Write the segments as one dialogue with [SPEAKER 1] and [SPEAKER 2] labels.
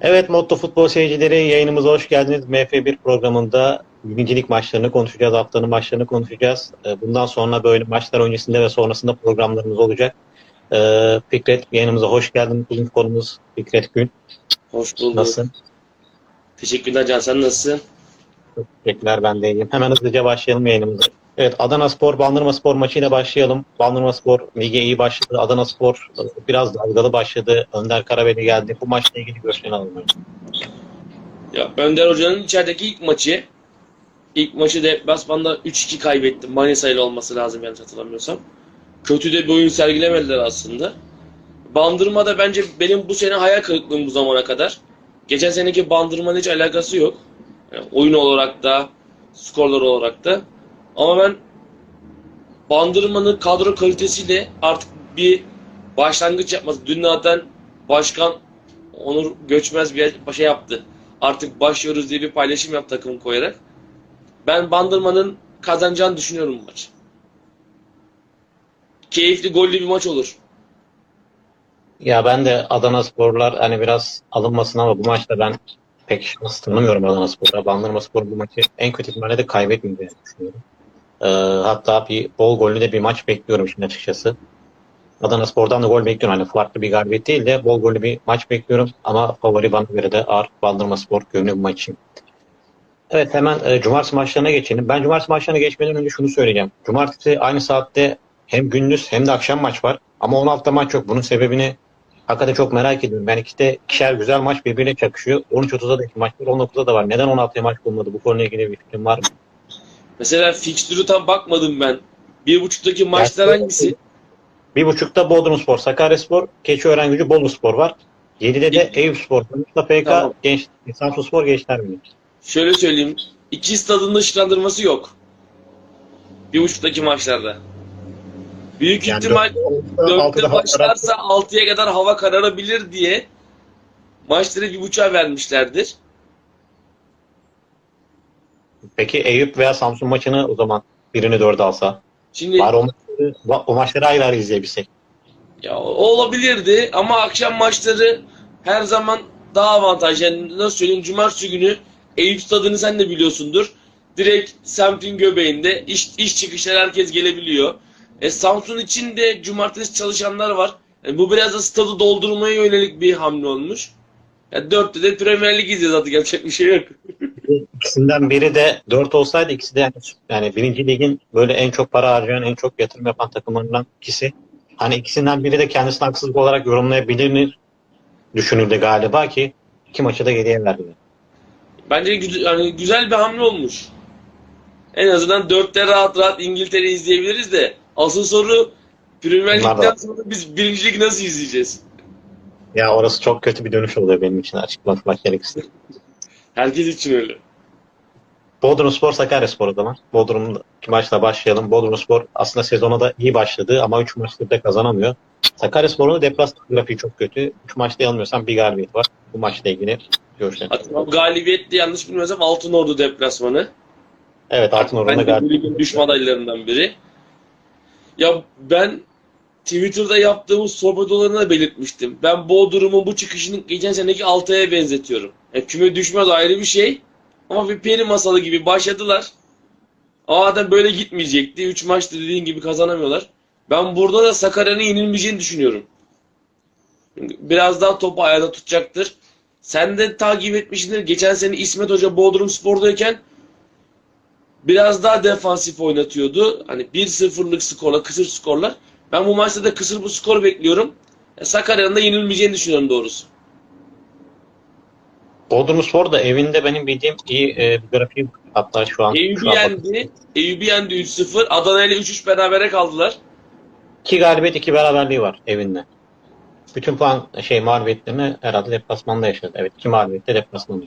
[SPEAKER 1] Evet Motto Futbol seyircileri yayınımıza hoş geldiniz. MF1 programında birincilik maçlarını konuşacağız, haftanın maçlarını konuşacağız. Ee, Bundan sonra böyle maçlar öncesinde ve sonrasında programlarımız olacak. Ee, Fikret yayınımıza hoş geldin. Bugün konumuz Fikret Gül.
[SPEAKER 2] Hoş bulduk.
[SPEAKER 1] Nasılsın?
[SPEAKER 2] Teşekkürler Can. Sen nasılsın?
[SPEAKER 1] Çok teşekkürler ben de iyiyim. Hemen hızlıca başlayalım yayınımıza. Evet Adana Spor, Bandırma Spor maçıyla başlayalım. Bandırma Spor lige iyi başladı. Adana Spor e, biraz dalgalı başladı. Önder Karabeli geldi. Bu maçla ilgili görüşlerini alalım.
[SPEAKER 2] Ya Önder Hoca'nın içerideki ilk maçı ilk maçı deplasmanda 3-2 kaybetti. Manisa ile olması lazım yanlış hatırlamıyorsam. Kötü de bir oyun sergilemediler aslında. Bandırma'da bence benim bu sene hayal kırıklığım bu zamana kadar. Geçen seneki Bandırma'nın hiç alakası yok. Yani oyun olarak da, skorlar olarak da. Ama ben Bandırma'nın kadro kalitesiyle artık bir başlangıç yapması. Dün zaten başkan Onur Göçmez bir şey yaptı. Artık başlıyoruz diye bir paylaşım yaptı takım koyarak. Ben Bandırma'nın kazanacağını düşünüyorum bu maç. Keyifli, gollü bir maç olur.
[SPEAKER 1] Ya ben de Adana Sporlar hani biraz alınmasın ama bu maçta ben pek şans tanımıyorum Adana Spor'a. Bandırma Spor bu maçı en kötü ihtimalle de kaybetmeyeceğini düşünüyorum. Ee, hatta bir bol gollü de bir maç bekliyorum şimdi açıkçası. Adana Spor'dan da gol bekliyorum. Hani farklı bir galibiyet değil de bol gollü bir maç bekliyorum. Ama favori bana göre de ağır Bandırma Spor görünüyor bu maç için. Evet hemen e, cumartesi maçlarına geçelim. Ben cumartesi maçlarına geçmeden önce şunu söyleyeceğim. Cumartesi aynı saatte hem gündüz hem de akşam maç var. Ama 16'da maç yok. Bunun sebebini hakikaten çok merak ediyorum. Yani ikide ikişer güzel maç birbirine çakışıyor. 13.30'da da iki maç var, 19'da da var. Neden 16'ya maç bulmadı? Bu konuyla ilgili bir fikrin var mı?
[SPEAKER 2] Mesela fikstürü tam bakmadım ben. Bir buçuktaki maçlar hangisi?
[SPEAKER 1] Bir buçukta Bodrumspor, Sakaryaspor, Keçiören Gücü, Boluspor var. 7'de de Eyüpspor, Mustafa PK,
[SPEAKER 2] Tamam.
[SPEAKER 1] Genç, Samsunspor, Gençler Birliği.
[SPEAKER 2] Şöyle söyleyeyim. İki stadın ışıklandırması yok. Bir buçuktaki maçlarda. Büyük
[SPEAKER 1] Yani
[SPEAKER 2] ihtimal
[SPEAKER 1] dörtte- altıda
[SPEAKER 2] Dörtte
[SPEAKER 1] hava
[SPEAKER 2] başlarsa altıya kadar hava kararabilir diye maçları bir buçuğa vermişlerdir.
[SPEAKER 1] Peki Eyüp veya Samsun maçını o zaman birini dörde alsa.
[SPEAKER 2] Şimdi
[SPEAKER 1] Bari o, maçları, o maçları ayrı ayrı izleyebilsek.
[SPEAKER 2] ya o olabilirdi ama akşam maçları her zaman daha avantajlı. Yani nasıl söyleyeyim cumartesi günü Eyüp stadını sen de biliyorsundur. Direkt semtin göbeğinde iş, iş çıkışları herkes gelebiliyor. E, Samsun için de cumartesi çalışanlar var. Yani bu biraz da stadı doldurmaya yönelik bir hamle olmuş. Yani dörtte de Premier Lig izleyeceğiz artık yapacak bir şey yok.
[SPEAKER 1] İkisinden biri de 4 olsaydı ikisi de yani, yani birinci ligin böyle en çok para harcayan, en çok yatırım yapan takımlarından ikisi. Hani ikisinden biri de kendisini haksızlık olarak yorumlayabilir düşünüldü galiba ki iki maçı da geriye verdiler.
[SPEAKER 2] Bence güzel, yani güzel bir hamle olmuş. En azından dörtte rahat rahat İngiltere izleyebiliriz de asıl soru Premier Lig'den sonra biz birinci lig nasıl izleyeceğiz?
[SPEAKER 1] Ya orası çok kötü bir dönüş oluyor benim için açıklamak gerekirse.
[SPEAKER 2] Herkes için öyle.
[SPEAKER 1] Bodrumspor Sakaryaspor o zaman. Bodrum'daki maçla başlayalım. Bodrumspor aslında sezona da iyi başladı ama 3 maçtır da kazanamıyor. Sakaryaspor'un da deplasman grafiği çok kötü. 3 maçta yanılmıyorsam bir galibiyet var. Bu maçla ilgili görüşlerim.
[SPEAKER 2] Hatta galibiyette yanlış bilmiyorsam Altınordu deplasmanı.
[SPEAKER 1] Evet Altın Ordu'nda
[SPEAKER 2] Bence bu
[SPEAKER 1] galibiyet.
[SPEAKER 2] ligin düşman adaylarından biri. Ya ben Twitter'da yaptığımız sohbet olanına belirtmiştim. Ben Bodrum'un bu çıkışını geçen seneki Altay'a benzetiyorum. Yani küme düşmez ayrı bir şey. Ama bir peri masalı gibi başladılar. Zaten böyle gitmeyecekti. 3 maçta dediğin gibi kazanamıyorlar. Ben burada da Sakarya'nın yenilmeyeceğini düşünüyorum. Biraz daha topu ayağda tutacaktır. Sen de takip etmişsindir. Geçen sene İsmet Hoca Bodrum Spor'dayken biraz daha defansif oynatıyordu. Hani 1-0'lık skorla, kısır skorlar. Ben bu maçta da kısır bu skor bekliyorum. E, Sakarya'nın da yenilmeyeceğini düşünüyorum doğrusu.
[SPEAKER 1] Bodrumspor da evinde benim bildiğim iyi e, bir grafiği var. hatta şu an.
[SPEAKER 2] Eyüp'ü yendi. Eyüp'ü yendi 3-0. Adana ile 3-3 berabere kaldılar.
[SPEAKER 1] İki galibiyet iki beraberliği var evinde. Bütün puan şey mağlubiyetlerini herhalde deplasmanda yaşadı. Evet iki mağlubiyet de deplasmanda.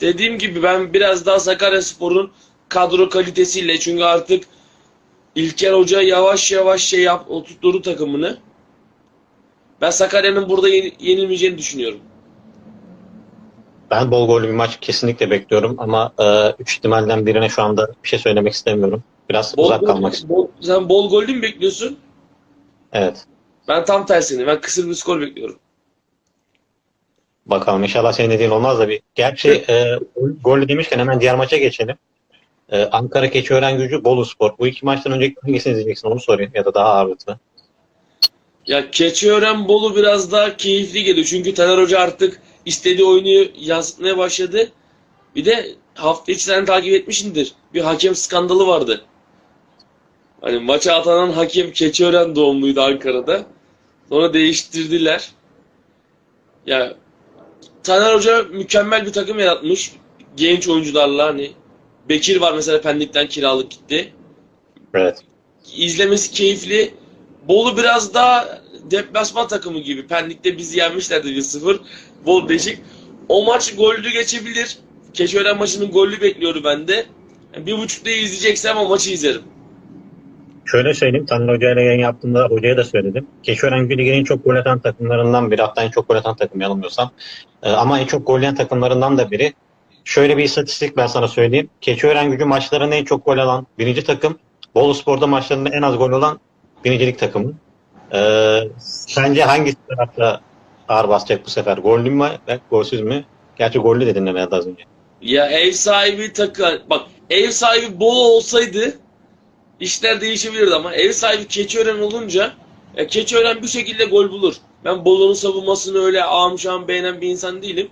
[SPEAKER 2] Dediğim gibi ben biraz daha Sakaryaspor'un kadro kalitesiyle çünkü artık İlker Hoca yavaş yavaş şey yap oturtturdu takımını. Ben Sakarya'nın burada yeni- yenilmeyeceğini düşünüyorum.
[SPEAKER 1] Ben bol gollü bir maç kesinlikle bekliyorum ama e, üç ihtimalden birine şu anda bir şey söylemek istemiyorum. Biraz
[SPEAKER 2] Bol
[SPEAKER 1] uzak
[SPEAKER 2] gol-
[SPEAKER 1] kalmak istiyorum.
[SPEAKER 2] bol- sen bol gollü mü bekliyorsun?
[SPEAKER 1] Evet.
[SPEAKER 2] Ben tam tersini. Ben kısır bir skor bekliyorum.
[SPEAKER 1] Bakalım inşallah senin dediğin olmaz da bir. Gerçi e, gol demişken hemen diğer maça geçelim. E, Ankara Keçiören Gücü Bolu Spor. Bu iki maçtan önce hangisini izleyeceksin onu sorayım ya da daha ağırlıklı.
[SPEAKER 2] Ya Keçiören Bolu biraz daha keyifli geliyor. Çünkü Taner Hoca artık istediği oyunu yansıtmaya başladı. Bir de hafta içi sen takip etmişsindir. Bir hakem skandalı vardı. Hani maça atanan hakem Keçiören doğumluydu Ankara'da. Sonra değiştirdiler. Ya Taner Hoca mükemmel bir takım yaratmış. Genç oyuncularla hani Bekir var mesela Pendik'ten kiralık gitti.
[SPEAKER 1] Evet.
[SPEAKER 2] İzlemesi keyifli. Bolu biraz daha deplasman takımı gibi. Pendik'te bizi yenmişlerdi 1-0. Bolu Beşik. O maç gollü geçebilir. Keçiören maçının gollü bekliyorum ben de. Yani bir buçukta izleyeceksem o maçı izlerim.
[SPEAKER 1] Şöyle söyleyeyim, Taner Hoca ile yayın yaptığımda hocaya da söyledim. Keçiören Gücü ligin en çok gol atan takımlarından biri. Hatta en çok gol atan takım yanılmıyorsam. Ee, ama en çok gol yiyen takımlarından da biri. Şöyle bir istatistik ben sana söyleyeyim. Keçiören Gücü maçlarında en çok gol alan birinci takım. Bolu Spor'da maçlarında en az gol olan birincilik takımı. Ee, sence hangisi tarafta ağır basacak bu sefer? Gollü mü, golsüz mü? Gerçi gollü dedin Mehmet az önce.
[SPEAKER 2] Ya ev sahibi takım bak ev sahibi Bolu olsaydı işler değişebilirdi ama ev sahibi Keçiören olunca ya Keçiören bir şekilde gol bulur. Ben Bolu'nun savunmasını öyle ağam beğenen bir insan değilim.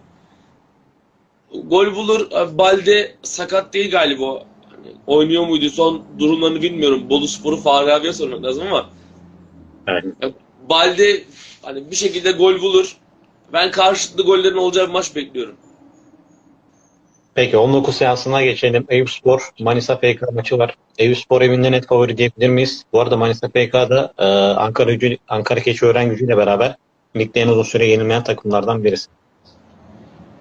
[SPEAKER 2] Gol bulur. Balde sakat değil galiba. Hani oynuyor muydu son durumlarını bilmiyorum. Bolu Spor'u Fahri abiye sormak lazım ama
[SPEAKER 1] Evet.
[SPEAKER 2] ya Balde hani bir şekilde gol bulur. Ben karşılıklı gollerin olacağı bir maç bekliyorum.
[SPEAKER 1] Peki 19 seansına geçelim. Eyüpspor Manisa FK maçı var. Eyüpspor evinde net favori diyebilir miyiz? Bu arada Manisa FK'da e, Ankara gücü, Ankara Keçiören gücüyle beraber ligde en uzun süre yenilmeyen takımlardan birisi.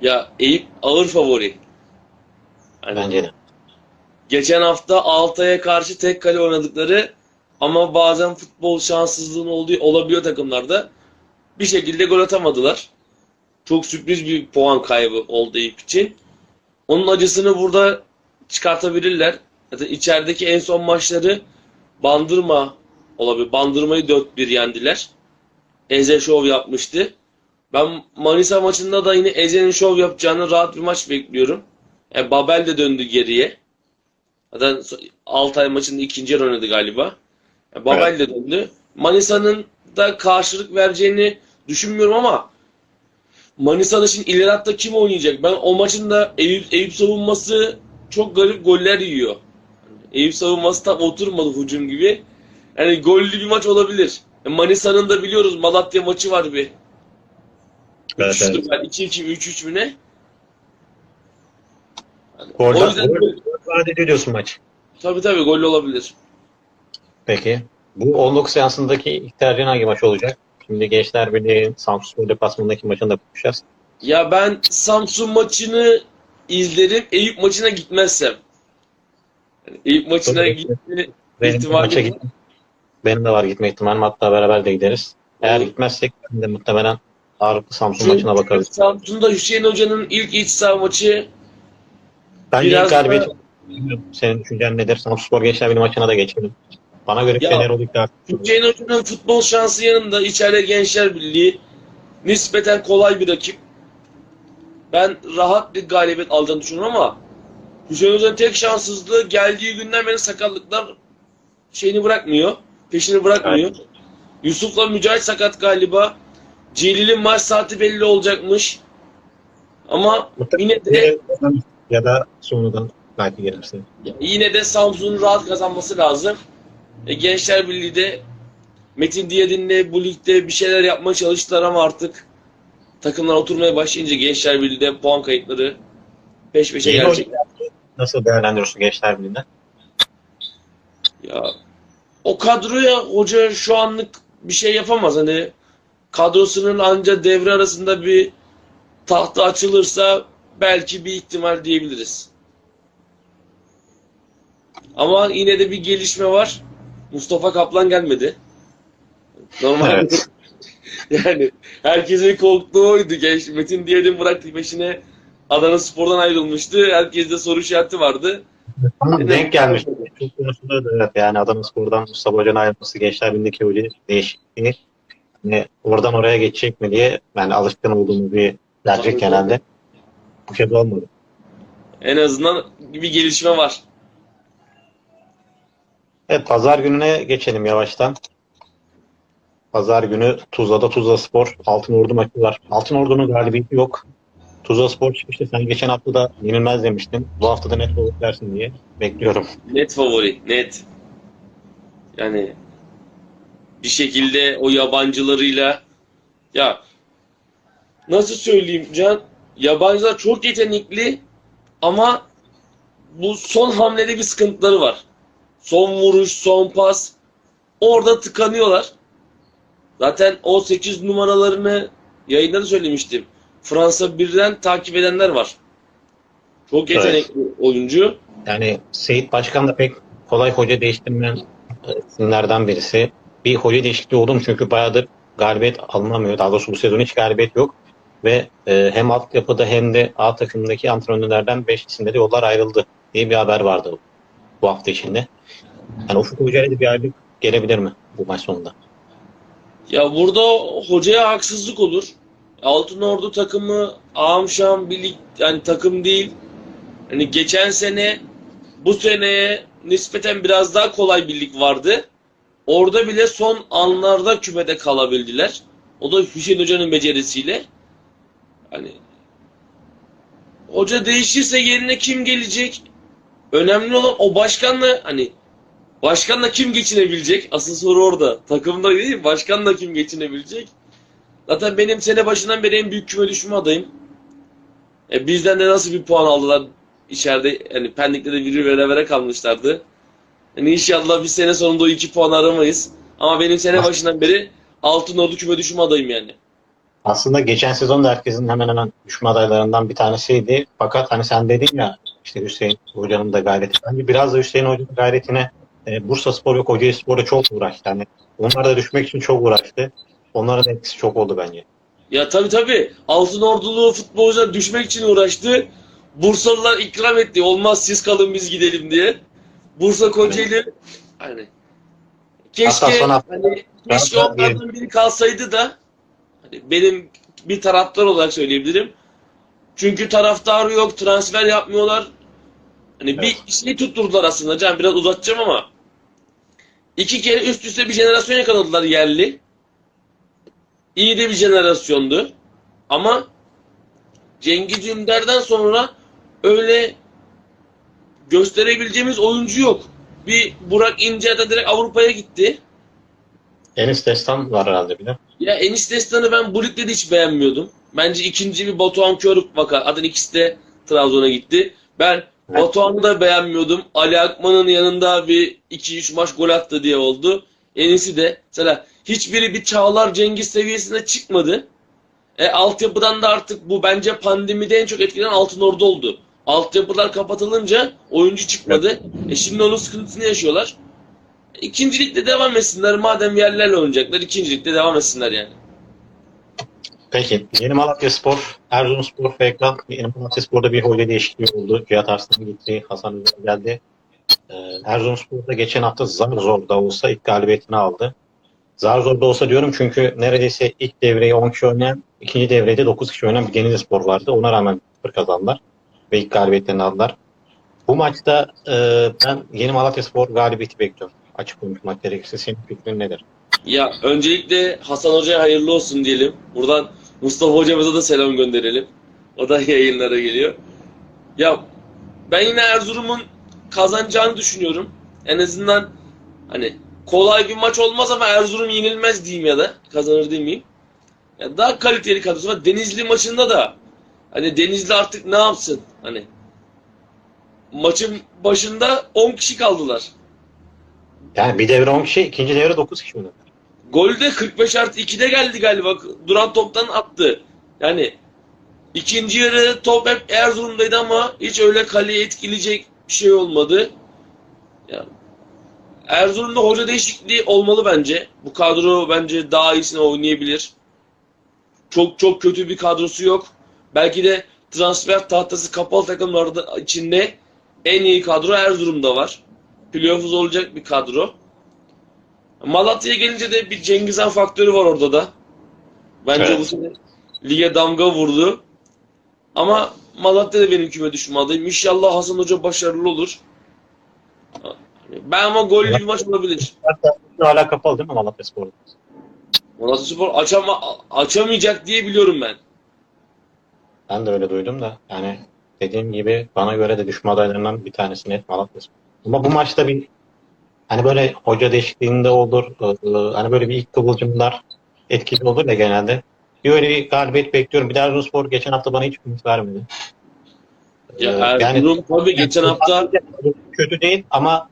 [SPEAKER 2] Ya Eyüp ağır favori. Hani
[SPEAKER 1] Bence de.
[SPEAKER 2] Geçen hafta Altay'a karşı tek kale oynadıkları ama bazen futbol şanssızlığının olduğu olabiliyor takımlarda. Bir şekilde gol atamadılar. Çok sürpriz bir puan kaybı oldu Eyüp için. Onun acısını burada çıkartabilirler. Zaten içerideki en son maçları Bandırma olabilir. Bandırmayı 4-1 yendiler. Eze şov yapmıştı. Ben Manisa maçında da yine Eze'nin şov yapacağını rahat bir maç bekliyorum. E, Babel de döndü geriye. Zaten Altay maçında ikinci yer oynadı galiba. E, Babel de döndü. Manisa'nın da karşılık vereceğini düşünmüyorum ama Manisa'da şimdi ileri hatta kim oynayacak? Ben o maçın da Eyüp, Eyüp savunması çok garip goller yiyor. Eyüp savunması tam oturmadı hücum gibi. Yani gollü bir maç olabilir. E, Manisa'nın da biliyoruz Malatya maçı var bir.
[SPEAKER 1] Evet,
[SPEAKER 2] 3-3'tü
[SPEAKER 1] evet.
[SPEAKER 2] ben, 2-2 mi 3-3 mü ne? Yani
[SPEAKER 1] Orada
[SPEAKER 2] o yüzden
[SPEAKER 1] gol, gol ediyor diyorsun maç.
[SPEAKER 2] tabii tabii gollü olabilir.
[SPEAKER 1] Peki. Bu 19 seansındaki tercihin hangi maç olacak? Şimdi Gençler Birliği Samsunspor deplasmanındaki maçını da konuşacağız.
[SPEAKER 2] Ya ben Samsun maçını izlerim. Eyüp maçına gitmezsem. Yani Eyüp maçına gitme ihtimali
[SPEAKER 1] benim de var gitme ihtimalim. Hatta beraber de gideriz. Eğer gitmezsek ben de muhtemelen ağırlıklı Samsun
[SPEAKER 2] Çünkü
[SPEAKER 1] maçına bakarız.
[SPEAKER 2] Samsun'da Hüseyin Hoca'nın ilk iç saha maçı
[SPEAKER 1] Bence
[SPEAKER 2] Biraz
[SPEAKER 1] ilk galibiyet
[SPEAKER 2] da-
[SPEAKER 1] senin düşüncen nedir? Samsunspor Gençler Birliği maçına da geçelim. Bana göre
[SPEAKER 2] Ya-
[SPEAKER 1] Fener ilk galibiyet.
[SPEAKER 2] Hüseyin Hoca'nın futbol şansı yanında içeride Gençler Birliği nispeten kolay bir rakip. Ben rahat bir galibiyet alacağını düşünüyorum ama Hüseyin Hoca'nın tek şanssızlığı geldiği günden beri sakatlıklar şeyini bırakmıyor. Peşini bırakmıyor. Yusuf'la Mücahit sakat galiba. Celil'in maç saati belli olacakmış. Ama yine de
[SPEAKER 1] ya da sonradan belki gelirse.
[SPEAKER 2] yine de Samsun'un rahat kazanması lazım. E, Gençler Birliği de Metin Diyadin'le bu ligde bir şeyler yapmaya çalıştılar ama artık takımlar oturmaya başlayınca Gençler Birliği'de puan kayıtları peş peşe
[SPEAKER 1] Yeni
[SPEAKER 2] gelecek.
[SPEAKER 1] Nasıl değerlendiriyorsun Gençler Birliği'nde?
[SPEAKER 2] Ya o kadroya hoca şu anlık bir şey yapamaz. Hani kadrosunun anca devre arasında bir tahta açılırsa belki bir ihtimal diyebiliriz. Ama yine de bir gelişme var. Mustafa Kaplan gelmedi. Normal.
[SPEAKER 1] Evet.
[SPEAKER 2] yani herkesin korktuğu oydu. Genç Metin Diyadin bıraktı peşine Adana Spor'dan ayrılmıştı. Herkeste soru işareti vardı.
[SPEAKER 1] Ama denk gelmiş. Çok konuşuluyordu evet. Yani Adana Spor'dan Mustafa Hoca'nın ayrılması, Gençler Birliği'ndeki hoca değişikliği. Hani oradan oraya geçecek mi diye ben alışkın olduğumuz bir
[SPEAKER 2] Tabii,
[SPEAKER 1] genelde. Bu kez olmadı.
[SPEAKER 2] En azından bir gelişme var.
[SPEAKER 1] Evet, pazar gününe geçelim yavaştan. Pazar günü Tuzla'da Tuzla Spor Altınordu maçı var. Altınordu'nun galibiyeti yok. Tuzla Spor çıkmıştı. Sen geçen hafta da yenilmez demiştin. Bu hafta da net olur dersin diye bekliyorum.
[SPEAKER 2] Net favori, net. Yani bir şekilde o yabancılarıyla ya nasıl söyleyeyim Can? Yabancılar çok yetenekli ama bu son hamlede bir sıkıntıları var. Son vuruş, son pas orada tıkanıyorlar. Zaten o 8 numaralarını yayında da söylemiştim. Fransa birden takip edenler var. Çok
[SPEAKER 1] Evet.
[SPEAKER 2] yetenekli oyuncu.
[SPEAKER 1] Yani Seyit Başkan da pek kolay hoca değiştirmeyen isimlerden birisi. Bir hoca değişikliği oldu mu? Çünkü bayağıdır galibiyet alınamıyor. Daha doğrusu bu sezon hiç galibiyet yok. Ve e, hem altyapıda hem de A takımdaki antrenörlerden 5 isimde de yollar ayrıldı diye bir haber vardı bu hafta içinde. Yani Ufuk Hoca'ya bir ayrılık gelebilir mi bu maç sonunda?
[SPEAKER 2] Ya burada hocaya haksızlık olur. Altın Ordu takımı Amşam bir lig yani takım değil. Hani geçen sene bu seneye nispeten biraz daha kolay bir lig vardı. Orada bile son anlarda kümede kalabildiler. O da Hüseyin Hoca'nın becerisiyle. Hani hoca değişirse yerine kim gelecek? Önemli olan o başkanla hani Başkanla kim geçinebilecek? Asıl soru orada. Takımda değil, başkanla kim geçinebilecek? Zaten benim sene başından beri en büyük küme düşme adayım. E, bizden de nasıl bir puan aldılar içeride? Yani Pendik'te de biri vere vere kalmışlardı. Yani inşallah bir sene sonunda o iki puan aramayız. Ama benim sene başından beri altın ordu küme düşme adayım yani.
[SPEAKER 1] Aslında geçen sezon da herkesin hemen hemen düşme adaylarından bir tanesiydi. Fakat hani sen dedin ya işte Hüseyin Hoca'nın da gayreti. Bence biraz da Hüseyin Hoca'nın gayretine e, Bursa Spor ve Kocaeli Spor'a çok uğraştı. Hani onlar da düşmek için çok uğraştı. Onların da etkisi çok oldu bence.
[SPEAKER 2] Ya tabii tabii. Altın ordulu futbolcular düşmek için uğraştı. Bursalılar ikram etti. Olmaz siz kalın biz gidelim diye. Bursa Kocaeli hani keşke hani keşke onlardan biri kalsaydı da hani benim bir taraftar olarak söyleyebilirim. Çünkü taraftarı yok, transfer yapmıyorlar. Hani
[SPEAKER 1] Evet.
[SPEAKER 2] bir şey tutturdular aslında. Can biraz uzatacağım ama iki kere üst üste bir jenerasyon yakaladılar yerli. İyi de bir jenerasyondu. Ama Cengiz Ünder'den sonra öyle gösterebileceğimiz oyuncu yok. Bir Burak İnce de direkt Avrupa'ya gitti.
[SPEAKER 1] Enis Destan var herhalde bir de.
[SPEAKER 2] Ya Enis Destan'ı ben bu ligde de hiç beğenmiyordum. Bence ikinci bir Batuhan Körük vaka. Adın ikisi de Trabzon'a gitti. Ben
[SPEAKER 1] Evet.
[SPEAKER 2] Batuhan'ı da beğenmiyordum. Ali Akman'ın yanında bir 2-3 maç gol attı diye oldu. Enis'i de mesela hiçbiri bir Çağlar Cengiz seviyesine çıkmadı. E, altyapıdan da artık bu bence pandemide en çok etkilenen Altın Ordu oldu. Altyapılar kapatılınca oyuncu çıkmadı. E şimdi onun sıkıntısını yaşıyorlar. İkincilikte devam etsinler. Madem yerlerle oynayacaklar ikincilikte devam etsinler yani.
[SPEAKER 1] Peki. Yeni Malatya Spor, Erzurumspor FK. Yeni Malatya Spor'da bir hoca değişikliği oldu. Cihat Arslan gitti. Hasan Özer geldi. Ee, Erzurumspor'da geçen hafta zar zor da olsa ilk galibiyetini aldı. Zar zor da olsa diyorum çünkü neredeyse ilk devreyi 10 kişi oynayan, ikinci devrede 9 kişi oynayan bir Denizli Spor vardı. Ona rağmen 0 kazandılar. Ve ilk galibiyetlerini aldılar. Bu maçta e, ben Yeni Malatya Spor galibiyeti bekliyorum. Açık konuşmak gerekirse senin fikrin nedir?
[SPEAKER 2] Ya öncelikle Hasan Hoca'ya hayırlı olsun diyelim. Buradan Mustafa Hocamıza da selam gönderelim. O da yayınlara geliyor. Ya ben yine Erzurum'un kazanacağını düşünüyorum. En azından hani kolay bir maç olmaz ama Erzurum yenilmez diyeyim ya da kazanır demeyeyim. Ya daha kaliteli kadrosu var. Denizli maçında da hani Denizli artık ne yapsın? Hani maçın başında 10 kişi kaldılar.
[SPEAKER 1] Yani bir devre 10 kişi, ikinci devre 9 kişi oynadı.
[SPEAKER 2] Golde 45 artı 2'de geldi galiba. Duran toptan attı. Yani ikinci yarı top hep Erzurum'daydı ama hiç öyle kaleye etkileyecek bir şey olmadı. Ya, Erzurum'da hoca değişikliği olmalı bence. Bu kadro bence daha iyisini oynayabilir. Çok çok kötü bir kadrosu yok. Belki de transfer tahtası kapalı takımlarda içinde en iyi kadro Erzurum'da var. Playoff'uz olacak bir kadro. Malatya'ya gelince de bir Cengiz Han faktörü var orada da. Bence
[SPEAKER 1] Evet.
[SPEAKER 2] bu sene lige damga vurdu. Ama Malatya da benim küme düşme adayım. İnşallah Hasan Hoca başarılı olur. Ben ama gollü bir maç olabilir.
[SPEAKER 1] Hala kapalı değil mi Malatya Spor'da?
[SPEAKER 2] Malatya Spor açama, açamayacak diye biliyorum ben.
[SPEAKER 1] Ben de öyle duydum da yani dediğim gibi bana göre de düşme adaylarından bir tanesi net Malatya. Ama bu maçta bir hani böyle hoca değişikliğinde olur, e, hani böyle bir ilk kıvılcımlar etkili olur ya genelde. Bir öyle bir galibiyet bekliyorum. Bir de Erzurumspor geçen hafta bana hiç ümit vermedi.
[SPEAKER 2] Ya
[SPEAKER 1] Ee,
[SPEAKER 2] Erzurum tabii geçen hafta
[SPEAKER 1] kötü değil ama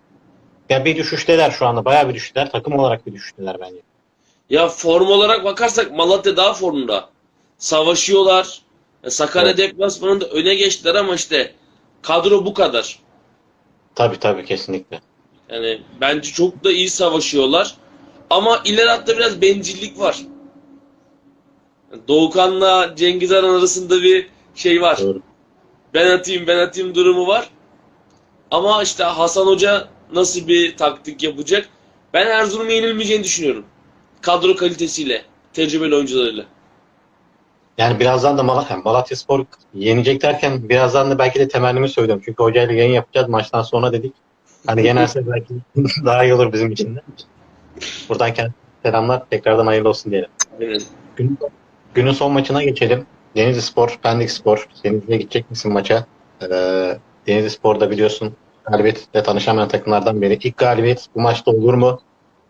[SPEAKER 1] ya bir düşüşteler şu anda. Bayağı bir düştüler. Takım olarak bir düştüler bence.
[SPEAKER 2] ya form olarak bakarsak Malatya daha formda. Savaşıyorlar. E, Sakarya
[SPEAKER 1] Evet.
[SPEAKER 2] deplasmanında öne geçtiler ama işte kadro bu kadar.
[SPEAKER 1] Tabii tabii kesinlikle.
[SPEAKER 2] Yani bence çok da iyi savaşıyorlar. Ama ileri hatta biraz bencillik var. Doğukan'la Cengiz Aran arasında bir şey var.
[SPEAKER 1] Doğru.
[SPEAKER 2] Ben atayım ben atayım durumu var. Ama işte Hasan Hoca nasıl bir taktik yapacak? Ben Erzurum'a yenilmeyeceğini düşünüyorum. Kadro kalitesiyle, tecrübeli oyuncularıyla.
[SPEAKER 1] Yani birazdan da Malatya, Malatya Spor yenecek derken birazdan da belki de temennimi söylüyorum. Çünkü hocayla yayın yapacağız maçtan sonra dedik. Hani yenerse belki daha iyi olur bizim için de. Buradan kendisine selamlar. Tekrardan hayırlı olsun diyelim.
[SPEAKER 2] Aynen.
[SPEAKER 1] Gün, günün son maçına geçelim. Denizli Spor, Pendik Spor. Denizli'ye gidecek misin maça? Ee, Denizli Spor'da biliyorsun galibiyetle tanışamayan takımlardan biri. İlk galibiyet bu maçta olur mu?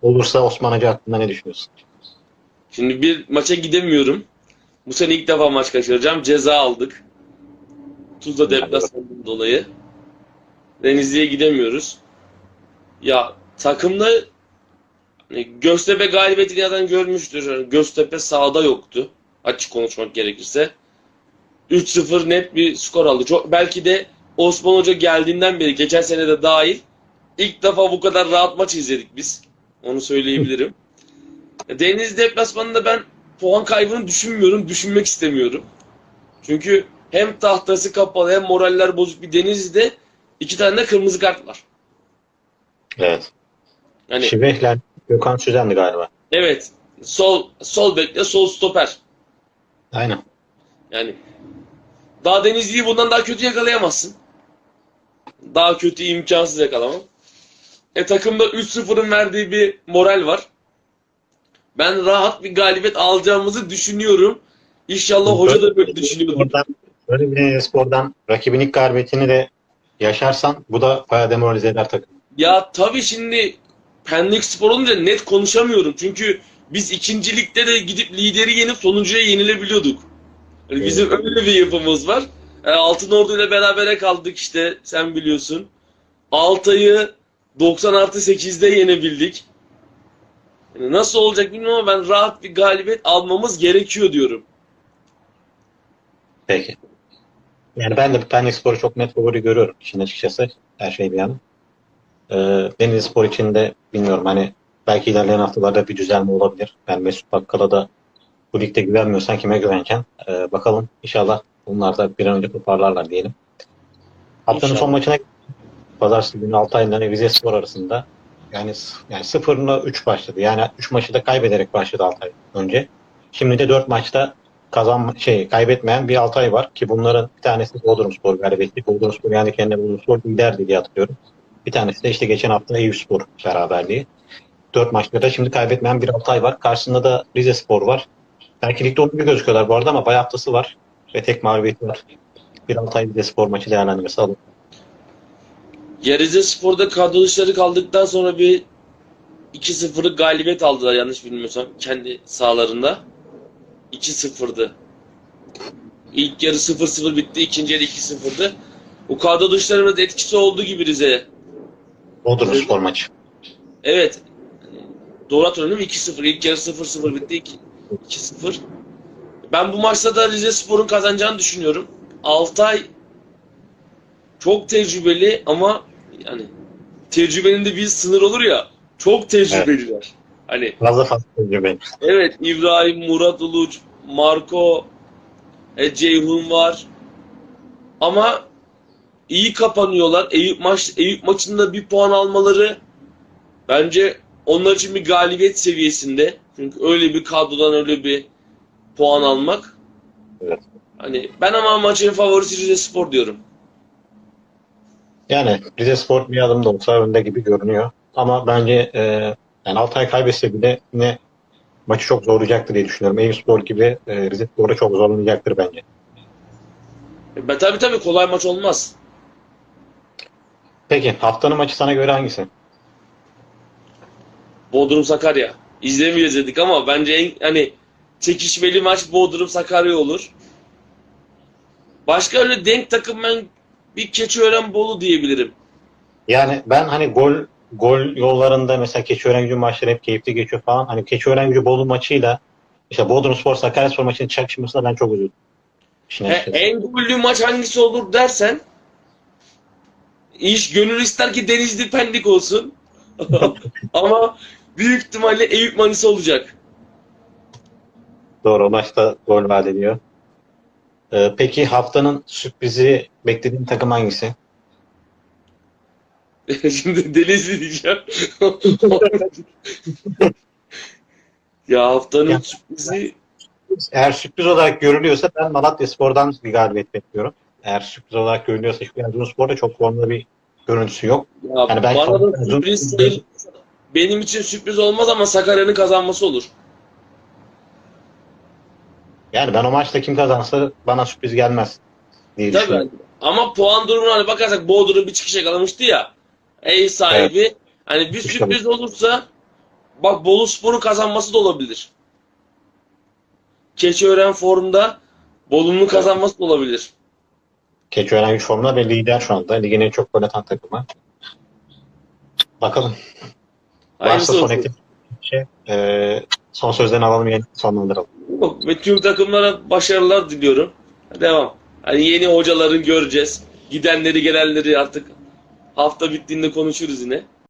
[SPEAKER 1] Olursa Osman Hacı hakkında ne düşünüyorsun?
[SPEAKER 2] Şimdi bir maça gidemiyorum. Bu sene ilk defa maç kaçıracağım. Ceza aldık. Tuzla deplasmanından dolayı. Denizli'ye gidemiyoruz. Ya takımda hani Göztepe galibiyetini zaten görmüştür. Yani Göztepe sahada yoktu. Açık konuşmak gerekirse. 3-0 net bir skor aldı. Çok, belki de Osman Hoca geldiğinden beri geçen sene de dahil ilk defa bu kadar rahat maç izledik biz. Onu söyleyebilirim. Deniz deplasmanında ben puan kaybını düşünmüyorum, düşünmek istemiyorum. Çünkü hem tahtası kapalı hem moraller bozuk bir Denizli'de iki tane de kırmızı kart var.
[SPEAKER 1] Evet.
[SPEAKER 2] Yani
[SPEAKER 1] Şivehler, Gökhan Süzen'di galiba.
[SPEAKER 2] evet sol sol bekle sol stoper.
[SPEAKER 1] Aynen.
[SPEAKER 2] Yani daha Denizli'yi bundan daha kötü yakalayamazsın. Daha kötü imkansız yakalamam. E takımda 3-0'ın verdiği bir moral var. Ben rahat bir galibiyet alacağımızı düşünüyorum. İnşallah hoca da böyle düşünüyordur.
[SPEAKER 1] Böyle bir spordan rakibin ilk galibiyetini de yaşarsan bu da bayağı demoralize eder takım.
[SPEAKER 2] Ya tabii şimdi Pendik Spor olunca net konuşamıyorum. Çünkü biz ikincilikte de gidip lideri yenip sonuncuya yenilebiliyorduk. Yani bizim öyle bir yapımız var. E, Altın Ordu ile berabere kaldık işte sen biliyorsun. Altay'ı 90 artı 8'de yenebildik. Nasıl olacak bilmiyorum ama ben rahat bir galibiyet almamız gerekiyor diyorum.
[SPEAKER 1] Peki. Yani ben de Pendik Spor'u çok net favori görüyorum işin açıkçası. Her şey bir yana. Ee, Denizli Spor için de bilmiyorum hani belki ilerleyen haftalarda bir düzelme olabilir. Yani Mesut Bakkal'a da bu ligde güvenmiyorsan kime güveneceksin? Ee, bakalım inşallah bunlar da bir an önce toparlarlar diyelim. Haftanın son maçına Pazartesi günü Altay'la Rize Spor arasında yani yani 0'la 3 başladı. Yani 3 maçı da kaybederek başladı Altay önce. Şimdi de 4 maçta kazan şey kaybetmeyen bir Altay var ki bunların bir tanesi Bodrumspor galibiyetti. Bodrumspor yani kendi Bodrumspor liderdi diye hatırlıyorum. Bir tanesi de işte geçen hafta Eyüpspor beraberliği. 4 maçta da şimdi kaybetmeyen bir Altay var. Karşısında da Rize Spor var. Belki ligde 11 gözüküyorlar bu arada ama bayağı haftası var. Ve tek mağlubiyeti var. Bir Altay Rize Spor maçı değerlendirmesi alın.
[SPEAKER 2] Ya Rize Spor'da kadro dışarı kaldıktan sonra bir 2-0'lık galibiyet aldılar yanlış bilmiyorsam kendi sahalarında. 2-0'dı. İlk yarı 0-0 bitti, ikinci yarı 2-0'dı. O kadro dışlarının etkisi olduğu gibi Rize'ye.
[SPEAKER 1] Bodrumspor maçı.
[SPEAKER 2] Evet. Doğru hatırlıyorum değil mi? 2-0. İlk yarı 0-0 bitti. iki- 2-0. Ben bu maçta da Rize Spor'un kazanacağını düşünüyorum. Altay çok tecrübeli ama yani tecrübenin de bir sınır olur ya. Çok tecrübeliler. Hani
[SPEAKER 1] Fazla fazla tecrübe.
[SPEAKER 2] evet İbrahim, Murat Uluç, Marco, e, Ceyhun var. Ama iyi kapanıyorlar. Eyüp maç Eyüp maçında bir puan almaları bence onlar için bir galibiyet seviyesinde. Çünkü öyle bir kadrodan öyle bir puan almak
[SPEAKER 1] Evet.
[SPEAKER 2] Hani ben ama maçın favorisi Rize Spor diyorum.
[SPEAKER 1] Yani Rize Spor bir adım da olsa önde gibi görünüyor. Ama bence e, yani Altay kaybetse bile yine maçı çok zorlayacaktır diye düşünüyorum. Eyüpspor gibi e, Rize Spor'u çok zorlayacaktır bence.
[SPEAKER 2] E, tabii tabii kolay maç olmaz.
[SPEAKER 1] Peki haftanın maçı sana göre hangisi?
[SPEAKER 2] Bodrum Sakarya. İzlemeyeceğiz dedik ama bence en hani çekişmeli maç Bodrum Sakarya olur. Başka öyle denk takım ben bir Keçiören Bolu diyebilirim.
[SPEAKER 1] Yani ben hani gol gol yollarında mesela Keçiören Gücü maçları hep keyifli geçiyor falan. Hani Keçiören Gücü Bolu maçıyla işte Bodrumspor Sakaryaspor maçının çakışmasına ben çok üzüldüm.
[SPEAKER 2] He, en gollü maç hangisi olur dersen iş gönül ister ki Denizli Pendik olsun. ama büyük ihtimalle Eyüp Manisa olacak.
[SPEAKER 1] Doğru o maçta gol vaat ediyor. Ee, peki haftanın sürprizi beklediğin takım hangisi?
[SPEAKER 2] Şimdi Denizli diyeceğim. ya haftanın
[SPEAKER 1] Ya.
[SPEAKER 2] sürprizi
[SPEAKER 1] Eğer sürpriz olarak görülüyorsa ben Malatyaspor'dan bir galibiyet bekliyorum. Eğer sürpriz olarak görülüyorsa çünkü Erzurumspor'da çok formda bir görüntüsü yok.
[SPEAKER 2] ya
[SPEAKER 1] Yani belki
[SPEAKER 2] bana da sürpriz sayıl- benim için sürpriz olmaz ama Sakarya'nın kazanması olur.
[SPEAKER 1] Yani ben o maçta kim kazansa bana sürpriz gelmez diye
[SPEAKER 2] Tabii.
[SPEAKER 1] düşünüyorum.
[SPEAKER 2] Ama puan durumuna hani bakarsak Bodrum bir çıkış yakalamıştı ya. Ev sahibi. Hani bir sürpriz olursa bak Bolu Spor'un kazanması da olabilir. Keçiören formda Bolu'nun kazanması da olabilir.
[SPEAKER 1] Keçiören güç formda ve lider şu anda. Ligin en çok gol atan takımı. Bakalım. Varsa
[SPEAKER 2] Hayırlısı
[SPEAKER 1] son
[SPEAKER 2] olsun.
[SPEAKER 1] ekleyecek şey. Ee, son sözlerini alalım yeni sonlandıralım.
[SPEAKER 2] Ve tüm takımlara başarılar diliyorum. Devam. Hani yeni hocaların göreceğiz. Gidenleri gelenleri artık hafta bittiğinde konuşuruz yine.